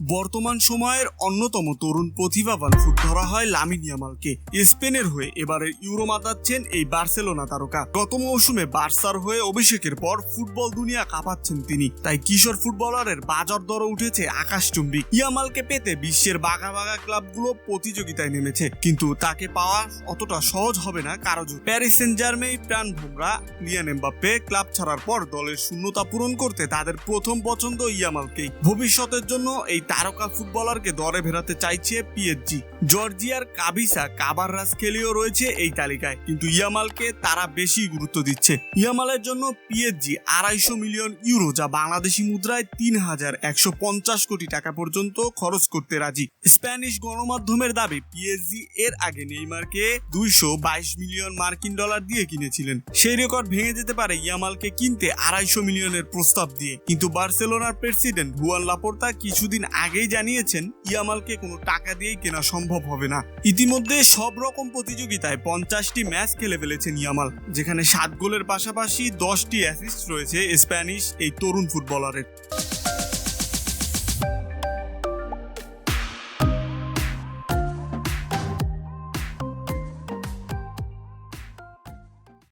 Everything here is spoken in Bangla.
বর্তমান সময়ের অন্যতম তরুণ প্রতিভাবান ফুট ধরা হয় লামিন ইয়ামালকে। স্পেনের হয়ে এবারের ইউরো মাতাচ্ছেন এই বার্সেলোনা তারকা। গত মৌসুমে বার্সার হয়ে অভিষেকের পর ফুটবল দুনিয়া কাঁপাচ্ছেন তিনি। তাই কিশোর ফুটবলারের বাজার দর উঠেছে আকাশচুম্বী। ইয়ামালকে পেতে বিশ্বের বাঘা বাঘা ক্লাবগুলো প্রতিযোগিতায় নেমেছে। কিন্তু তাকে পাওয়া অতটা সহজ হবে না কারও। প্যারিস সেন্ট জার্মেই প্রাণ ভোমরা, লিয়ান এমবাপ্পে ক্লাব ছাড়ার পর দলের শূন্যতা পূরণ করতে তাদের প্রথম পছন্দ ইয়ামালকেই। ভবিষ্যতের জন্য এই তারকা ফুটবলারকে দরে ভেড়াতে চাইছে পিএসজি জর্জিয়ার কাবিসা কাবাররাস খেলিও রয়েছে এই তালিকায়, কিন্তু ইয়ামালকে তারা বেশি গুরুত্ব দিচ্ছে। ইয়ামালের জন্য পিএসজি আড়াইশো মিলিয়ন ইউরো, যা বাংলাদেশি মুদ্রায় তিন হাজার একশো পঞ্চাশ কোটি টাকা পর্যন্ত খরচ করতে রাজি। স্প্যানিশ গণমাধ্যমের দাবি পিএসজি এর আগে নেইমারকে দুইশো বাইশ মিলিয়ন মার্কিন ডলার দিয়ে কিনেছিলেন। সেই রেকর্ড ভেঙে যেতে পারে ইয়ামালকে কিনতে আড়াইশো মিলিয়নের প্রস্তাব দিয়ে, কিন্তু বার্সেলোনার প্রেসিডেন্ট হুয়ান লাপোর্তা কিছুদিন আগেই জানিয়েছেন, ইয়ামালকে কোনো টাকা দিয়েই কেনা সম্ভব হবে না। ইতিমধ্যে সব রকম প্রতিযোগিতায় পঞ্চাশটি ম্যাচ খেলে ফেলেছেন ইয়ামাল, যেখানে সাত গোলের পাশাপাশি দশটি অ্যাসিস্ট রয়েছে স্প্যানিশ এই তরুণ ফুটবলারের